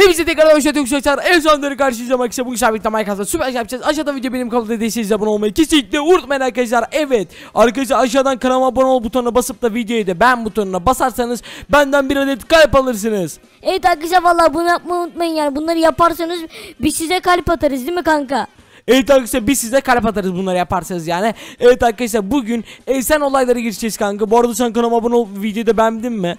Hepsi tekrar hoş geldiniz arkadaşlar. En sonları karşılayacağım arkadaşlar. Bugün sabit Minecraft'ta süper şey yapacağız. Aşağıdan video benim kanalıma değilseniz abone olmayı kesinlikle unutmayın arkadaşlar. Evet. Arkadaşlar aşağıdan kanalıma abone ol butonuna basıp da videoyu da ben butonuna basarsanız benden bir adet kalp alırsınız. Evet arkadaşlar vallahi bunu yapmayı unutmayın yani. Bunları yaparsanız biz size kalp atarız değil mi kanka? Evet arkadaşlar biz size kalp atarız bunları yaparsanız yani. Evet arkadaşlar bugün efsane olaylara gireceğiz kanka. Bu arada sen kanalıma abone ol videoyu da beğendin mi?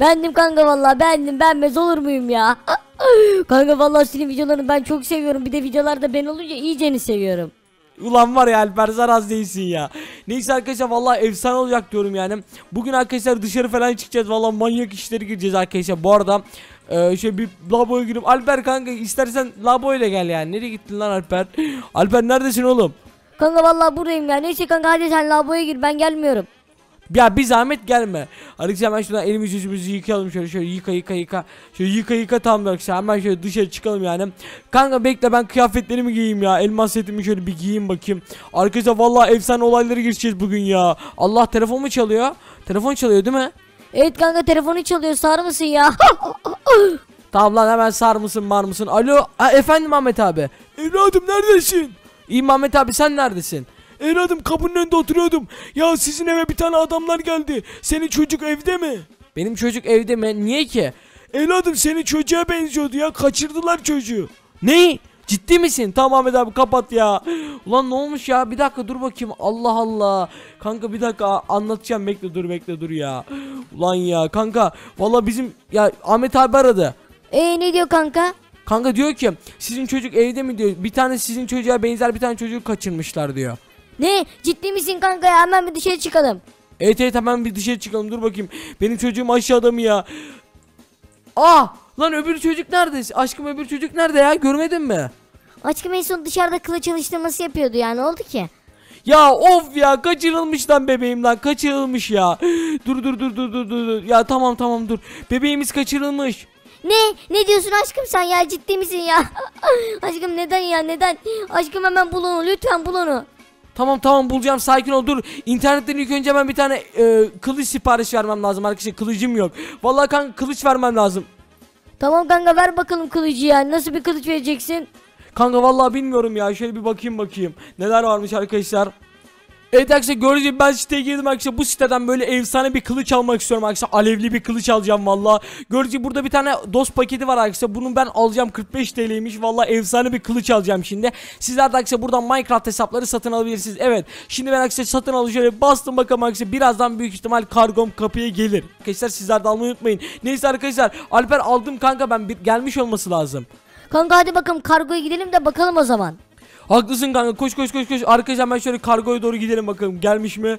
Bendim kanka vallahi bendim benmez olur muyum ya? kanka vallahi senin videolarını ben çok seviyorum. Bir de videolarda ben olunca iyiceni seviyorum. Ulan var ya Alper zaraz değilsin ya. Neyse arkadaşlar vallahi efsane olacak diyorum yani. Bugün arkadaşlar dışarı falan çıkacağız. Vallahi manyak işleri gireceğiz arkadaşlar. Bu arada e, şey bir laboya girip Alper kanka istersen laboyla gel yani. Nereye gittin lan Alper? Alper neredesin oğlum? Kanka vallahi buradayım ya. Neyse kanka hadi sen lavaboya gir ben gelmiyorum. Ya bir zahmet gelme. Arkadaşlar hemen şuradan elimizi yüzümüzü yıkayalım şöyle şöyle yıka yıka yıka. Şöyle yıka yıka tamam arkadaşlar hemen şöyle dışarı çıkalım yani. Kanka bekle ben kıyafetlerimi giyeyim ya. Elmas setimi şöyle bir giyeyim bakayım. Arkadaşlar vallahi efsane olayları geçeceğiz bugün ya. Allah telefon mu çalıyor? Telefon çalıyor değil mi? Evet kanka telefonu çalıyor sağır mısın ya? Tamam lan hemen sar mısın mar mısın? Alo ha, efendim Ahmet abi. Evladım neredesin? İyiyim Ahmet abi sen neredesin? Evladım kapının önünde oturuyordum. Ya sizin eve bir tane adamlar geldi. Senin çocuk evde mi? Benim çocuk evde mi? Niye ki? Evladım senin çocuğa benziyordu ya. Kaçırdılar çocuğu. Ne? Ciddi misin? Tamam Ahmet abi kapat ya. Ulan ne olmuş ya? Bir dakika dur bakayım. Allah Allah. Kanka bir dakika anlatacağım. Bekle dur bekle dur ya. Ulan ya kanka. Valla bizim ya Ahmet abi aradı. Eee ne diyor kanka? Kanka diyor ki sizin çocuk evde mi diyor. Bir tane sizin çocuğa benzer bir tane çocuğu kaçırmışlar diyor. Ne? Ciddi misin kanka ya? Hemen bir dışarı çıkalım. Evet evet hemen bir dışarı çıkalım dur bakayım. Benim çocuğum aşağıda mı ya? Ah lan öbür çocuk nerede? Aşkım öbür çocuk nerede ya? Görmedin mi? Aşkım en son dışarıda kılıç alıştırması yapıyordu ya ne oldu ki? Ya of ya kaçırılmış lan bebeğim lan kaçırılmış ya. Dur dur dur dur dur dur. dur. Ya tamam tamam dur. Bebeğimiz kaçırılmış. Ne? Ne diyorsun aşkım sen ya ciddi misin ya? aşkım neden ya neden? Aşkım hemen bul onu lütfen bul onu. Tamam tamam bulacağım sakin ol dur. İnternetten ilk önce ben bir tane e, kılıç sipariş vermem lazım arkadaşlar. Kılıcım yok. Vallahi kanka kılıç vermem lazım. Tamam kanka ver bakalım kılıcı ya. Nasıl bir kılıç vereceksin? Kanka vallahi bilmiyorum ya. Şöyle bir bakayım bakayım. Neler varmış arkadaşlar. Evet arkadaşlar göreceğim ben siteye girdim arkadaşlar. Bu siteden böyle efsane bir kılıç almak istiyorum arkadaşlar. Alevli bir kılıç alacağım valla Göreceğim burada bir tane dost paketi var arkadaşlar. Bunun ben alacağım. 45 TL'ymiş valla efsane bir kılıç alacağım şimdi. Sizler de arkadaşlar buradan Minecraft hesapları satın alabilirsiniz. Evet Şimdi ben arkadaşlar satın şöyle bastım. Bakalım arkadaşlar birazdan büyük ihtimal kargom kapıya gelir. Arkadaşlar sizler de almayı unutmayın. Neyse arkadaşlar Alper aldım kanka. Ben bir gelmiş olması lazım. Kanka hadi bakalım kargoya gidelim de bakalım o zaman. Haklısın kanka. Koş koş koş koş. Arkadaşlar ben şöyle kargoya doğru gidelim bakalım. Gelmiş mi?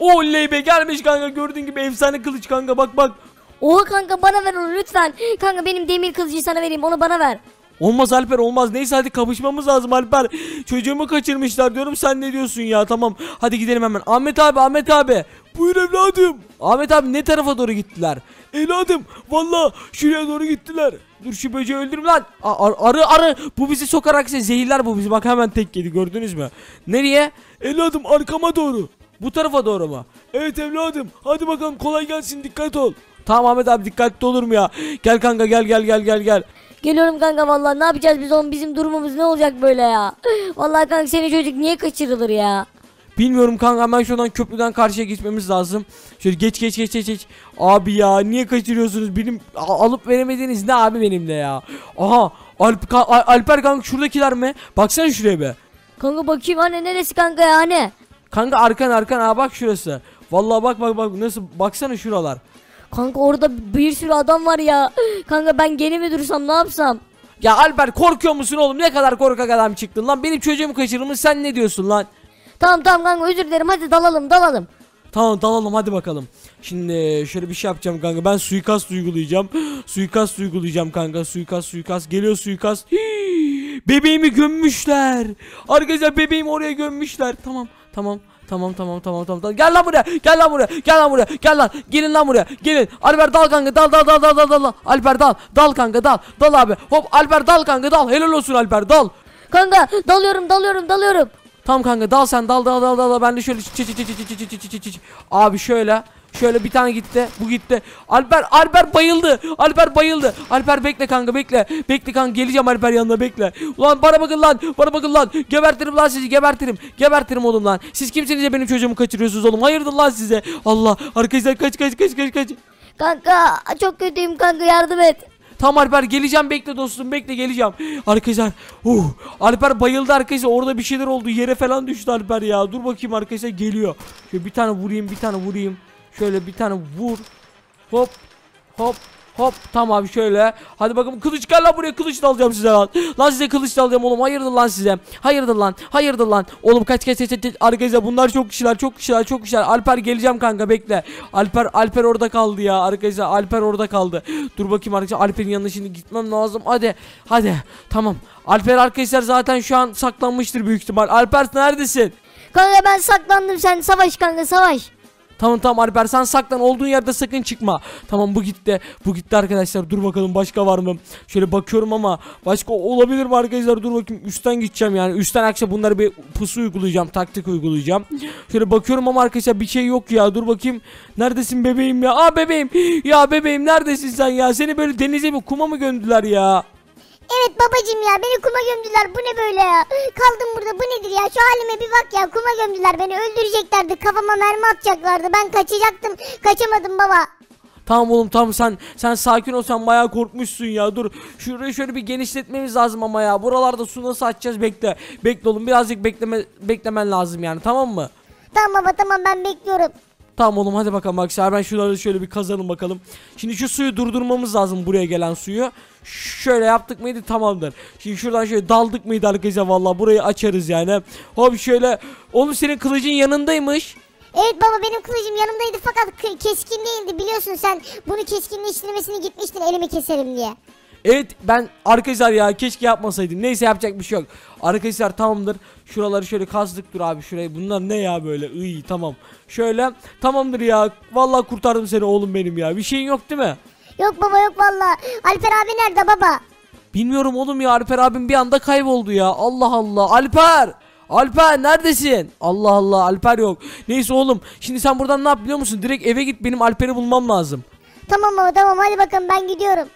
Oley be gelmiş kanka. Gördüğün gibi efsane kılıç kanka. Bak bak. Oha kanka bana ver onu lütfen. Kanka benim demir kılıcı sana vereyim. Onu bana ver. Olmaz Alper olmaz. Neyse hadi kapışmamız lazım Alper. Çocuğumu kaçırmışlar diyorum. Sen ne diyorsun ya? Tamam. Hadi gidelim hemen. Ahmet abi Ahmet abi. Buyur evladım. Ahmet abi ne tarafa doğru gittiler Evladım valla şuraya doğru gittiler. Dur şu böceği öldürüm lan ar- Arı arı bu bizi sokarak zehirler bu bizi bak hemen tek yedi gördünüz mü Nereye Evladım arkama doğru. bu tarafa doğru mu Evet evladım hadi bakalım kolay gelsin dikkat ol. Tamam Ahmet abi dikkatli olur mu ya Gel kanka gel gel gel gel gel Geliyorum kanka vallahi ne yapacağız biz oğlum bizim durumumuz ne olacak böyle ya? Vallahi kanka senin çocuk niye kaçırılır ya? Bilmiyorum kanka hemen şuradan köprüden karşıya geçmemiz lazım. Şöyle geç geç geç geç geç. Abi ya niye kaçırıyorsunuz? Benim alıp veremediğiniz ne abi benimle ya? Aha Alp, Al- Alper kanka şuradakiler mi? Baksana şuraya be. Kanka bakayım hani neresi kanka ya hani? Kanka arkan arkan aa bak şurası. Vallahi bak bak bak nasıl baksana şuralar. Kanka orada bir sürü adam var ya. Kanka ben geri mi dursam ne yapsam? Ya Alper korkuyor musun oğlum? Ne kadar korkak adam çıktın lan. Benim çocuğumu kaçırılmış sen ne diyorsun lan? Tamam tamam kanka özür dilerim hadi dalalım dalalım. Tamam dalalım hadi bakalım. Şimdi şöyle bir şey yapacağım kanka. Ben suikast uygulayacağım. Suikast uygulayacağım kanka. Suikast suikast. Geliyor suikast. Hii, bebeğimi gömmüşler. Arkadaşlar bebeğimi oraya gömmüşler. Tamam tamam. Tamam tamam tamam tamam tamam. Gel lan buraya. Gel lan buraya. Gel lan buraya. Gel lan. Gelin lan buraya. Gelin. Alper dal kanka. Dal dal dal dal dal dal. Alper dal. Dal kanka dal. Dal abi. Hop Alper dal kanka dal. Helal olsun Alper dal. Kanka dalıyorum dalıyorum dalıyorum. Tamam kanka dal sen dal dal dal dal. Ben de şöyle çi çi çi çi çi çi çi çi çi. Abi şöyle. Şöyle bir tane gitti. Bu gitti. Alper Alper bayıldı. Alper bayıldı. Alper bekle kanka bekle. Bekle kanka geleceğim Alper yanına bekle. Ulan bana bakın lan. Bana bakın lan. Gebertirim lan sizi gebertirim. Gebertirim oğlum lan. Siz kimsiniz de benim çocuğumu kaçırıyorsunuz oğlum. Hayırdır lan size. Allah. Arkadaşlar kaç kaç kaç kaç kaç. Kanka çok kötüyüm kanka yardım et. Tamam Alper geleceğim bekle dostum bekle geleceğim. Arkadaşlar uh, Alper bayıldı arkadaşlar orada bir şeyler oldu yere falan düştü Alper ya. Dur bakayım arkadaşlar geliyor. Şöyle bir tane vurayım bir tane vurayım. Şöyle bir tane vur. Hop hop hop tamam şöyle. Hadi bakalım kılıç gel lan buraya kılıç da alacağım size lan. Lan size kılıç da alacağım oğlum hayırdır lan size. Hayırdır lan hayırdır lan. Oğlum kaç kaç kaç. kaç. Arkadaşlar bunlar çok kişiler çok kişiler çok kişiler. Alper geleceğim kanka bekle. Alper Alper orada kaldı ya arkadaşlar Alper orada kaldı. Dur bakayım arkadaşlar Alper'in yanına şimdi gitmem lazım. Hadi hadi tamam. Alper arkadaşlar zaten şu an saklanmıştır büyük ihtimal. Alper neredesin? Kanka ben saklandım sen savaş kanka savaş. Tamam tamam Alper sen saklan olduğun yerde sakın çıkma. Tamam bu gitti. Bu gitti arkadaşlar. Dur bakalım başka var mı? Şöyle bakıyorum ama başka olabilir mi arkadaşlar? Dur bakayım üstten gideceğim yani. Üstten akşam bunları bir pusu uygulayacağım. Taktik uygulayacağım. Şöyle bakıyorum ama arkadaşlar bir şey yok ya. Dur bakayım. Neredesin bebeğim ya? Aa bebeğim. Ya bebeğim neredesin sen ya? Seni böyle denize mi kuma mı gömdüler ya? Evet babacım ya beni kuma gömdüler. Bu ne böyle ya? Kaldım burada bu nedir ya? Şu halime bir bak ya kuma gömdüler beni. Öldüreceklerdi kafama mermi atacaklardı. Ben kaçacaktım kaçamadım baba. Tamam oğlum tamam. Sen sen sakin ol sen bayağı korkmuşsun ya. Dur şurayı şöyle bir genişletmemiz lazım ama ya. Buralarda su nasıl açacağız? Bekle bekle oğlum. Birazcık bekleme beklemen lazım yani tamam mı? Tamam baba tamam ben bekliyorum. Tamam oğlum hadi bakalım arkadaşlar ben şunları şöyle bir kazanım bakalım. Şimdi şu suyu durdurmamız lazım buraya gelen suyu. Şöyle yaptık mıydı tamamdır. Şimdi şuradan şöyle daldık mıydı arkadaşlar vallahi burayı açarız yani. Hop şöyle oğlum senin kılıcın yanındaymış. Evet baba benim kılıcım yanımdaydı fakat keskin değildi biliyorsun sen bunu keskinleştirmesini gitmiştin elimi keserim diye. Evet ben arkadaşlar ya keşke yapmasaydım. Neyse yapacak bir şey yok. Arkadaşlar tamamdır. Şuraları şöyle kazdık dur abi şurayı. Bunlar ne ya böyle? İyi tamam. Şöyle tamamdır ya. Vallahi kurtardım seni oğlum benim ya. Bir şeyin yok değil mi? Yok baba yok valla Alper abi nerede baba? Bilmiyorum oğlum ya Alper abim bir anda kayboldu ya. Allah Allah. Alper! Alper neredesin? Allah Allah Alper yok. Neyse oğlum şimdi sen buradan ne yap biliyor musun? Direkt eve git benim Alper'i bulmam lazım. Tamam baba tamam hadi bakalım ben gidiyorum.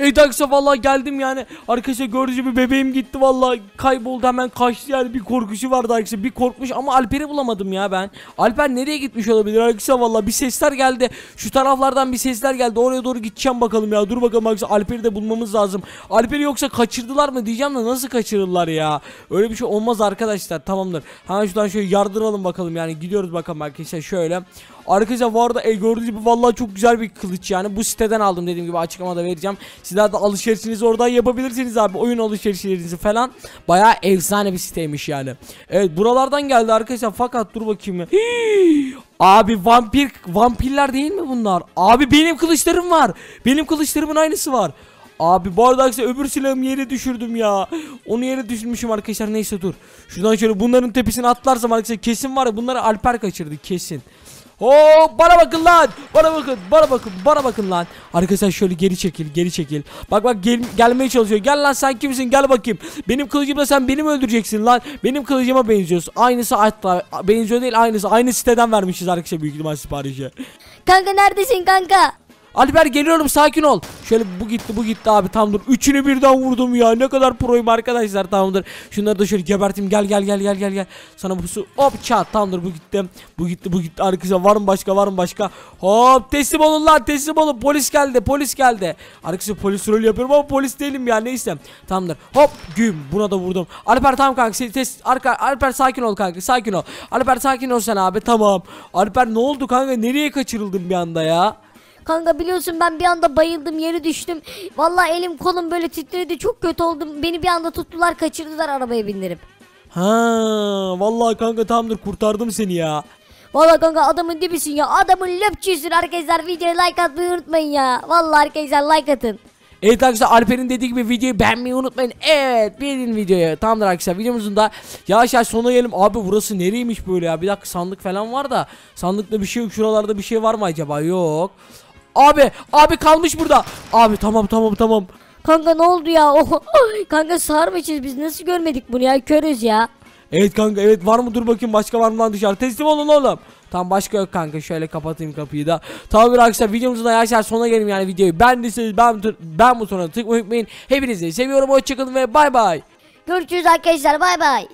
Ey daksa vallahi geldim yani. Arkadaşlar gördüğünüz gibi bebeğim gitti vallahi kayboldu hemen kaçtı yani bir korkusu vardı arkadaşlar. Bir korkmuş ama Alper'i bulamadım ya ben. Alper nereye gitmiş olabilir arkadaşlar vallahi bir sesler geldi. Şu taraflardan bir sesler geldi. Oraya doğru gideceğim bakalım ya. Dur bakalım arkadaşlar Alper'i de bulmamız lazım. Alper'i yoksa kaçırdılar mı diyeceğim de nasıl kaçırırlar ya? Öyle bir şey olmaz arkadaşlar. Tamamdır. Hemen şuradan şöyle yardıralım bakalım yani. Gidiyoruz bakalım arkadaşlar şöyle. Arkadaşlar bu arada e, gördüğünüz gibi vallahi çok güzel bir kılıç yani. Bu siteden aldım dediğim gibi açıklamada vereceğim. Sizler de alışverişinizi oradan yapabilirsiniz abi. Oyun alışverişlerinizi falan. Bayağı efsane bir siteymiş yani. Evet buralardan geldi arkadaşlar fakat dur bakayım. Hii! Abi vampir vampirler değil mi bunlar? Abi benim kılıçlarım var. Benim kılıçlarımın aynısı var. Abi bu arada arkadaşlar öbür silahımı yere düşürdüm ya. Onu yere düşürmüşüm arkadaşlar neyse dur. Şuradan şöyle bunların tepesine atlarsam arkadaşlar kesin var ya bunları Alper kaçırdı kesin. Hop bana bakın lan. Bana bakın. Bana bakın. Bana bakın lan. Arkadaşlar şöyle geri çekil. Geri çekil. Bak bak gel, gelmeye çalışıyor. Gel lan sen kimsin? Gel bakayım. Benim kılıcımla sen beni mi öldüreceksin lan? Benim kılıcıma benziyorsun. Aynısı hatta benziyor değil aynısı. Aynı siteden vermişiz arkadaşlar büyük ihtimal siparişi. Kanka neredesin kanka? Alper geliyorum sakin ol. Şöyle bu gitti bu gitti abi tamamdır. Üçünü birden vurdum ya. Ne kadar proyum arkadaşlar tamamdır. Şunları da şöyle geberteyim. Gel gel gel gel gel gel. Sana bu su hop çat tamamdır bu gitti. Bu gitti bu gitti arkadaşlar var mı başka var mı başka? Hop teslim olun lan teslim olun. Polis geldi polis geldi. Arkadaşlar polis rol yapıyorum ama polis değilim ya neyse. Tamamdır. Hop güm buna da vurdum. Alper tamam kanka test arka Alper sakin ol kanka sakin ol. Alper sakin ol sen abi tamam. Alper ne oldu kanka nereye kaçırıldın bir anda ya? Kanka biliyorsun ben bir anda bayıldım yere düştüm. Vallahi elim kolum böyle titredi çok kötü oldum. Beni bir anda tuttular kaçırdılar arabaya bindirip. Ha, vallahi kanka tamamdır kurtardım seni ya. Vallahi kanka adamın dibisin ya. Adamın löpçüsün arkadaşlar. Videoya like atmayı unutmayın ya. Vallahi arkadaşlar like atın. Evet arkadaşlar Alper'in dediği gibi videoyu beğenmeyi unutmayın. Evet beğenin videoyu. Tamamdır arkadaşlar videomuzun da yavaş yavaş sonuna gelelim. Abi burası nereymiş böyle ya? Bir dakika sandık falan var da. Sandıkta bir şey yok. Şuralarda bir şey var mı acaba? Yok. Abi abi kalmış burada. Abi tamam tamam tamam. Kanka ne oldu ya? Oh, kanka sarmışız biz nasıl görmedik bunu ya körüz ya. Evet kanka evet var mı dur bakayım başka var mı lan dışarı teslim olun oğlum. Tamam başka yok kanka şöyle kapatayım kapıyı da. Tamam arkadaşlar videomuzun da arkadaşlar sonuna gelelim yani videoyu. Beğendiyseniz ben, ben butonuna tıklamayı unutmayın. Hepinizi seviyorum hoşçakalın ve bay bay. Görüşürüz arkadaşlar bay bay.